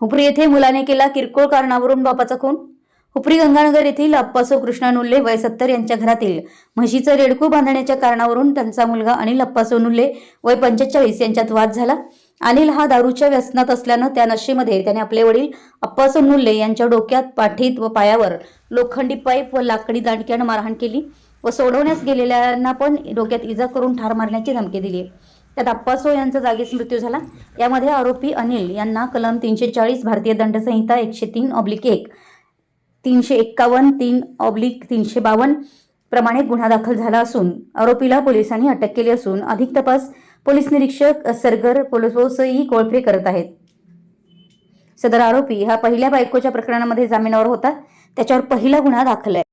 हुपरी येथे मुलाने केला किरकोळ कारणावरून बापाचा खून. हुपरी गंगानगर येथील अप्पासो कृष्णा नुल्ले वय सत्तर यांच्या घरातील म्हशीचं रेडकू बांधण्याच्या कारणावरून त्यांचा मुलगा अनिल अप्पासो नुल्ले वय पंचेचाळीस यांच्यात वाद झाला. अनिल हा दारूच्या व्यसनात असल्यानं त्या नशेमध्ये त्याने आपले वडील अप्पासो नुल्ले यांच्या डोक्यात पाठीत व पायावर लोखंडी पाईप व लाकडी दांडक्यानं मारहाण केली व सोडवण्यास गेलेल्यांना पण डोक्यात इजा करून ठार मारण्याची धमकी दिली. त्यात अप्पासो यांचा जागीच मृत्यू झाला. यामध्ये आरोपी अनिल यांना कलम तीनशे चाळीस भारतीय दंडसंहिता एकशे तीन ऑब्लिक एक तीनशे एक्कावन्न तीन ऑब्लिक तीनशे बावन्न प्रमाणे गुन्हा दाखल झाला असून आरोपीला पोलिसांनी अटक केली असून अधिक तपास पोलीस निरीक्षक सरगर पोलिसही कोळफे करत आहेत. सदर आरोपी हा पहिल्या बायकोच्या प्रकरणामध्ये जामिनावर होता. त्याच्यावर पहिला गुन्हा दाखल आहे.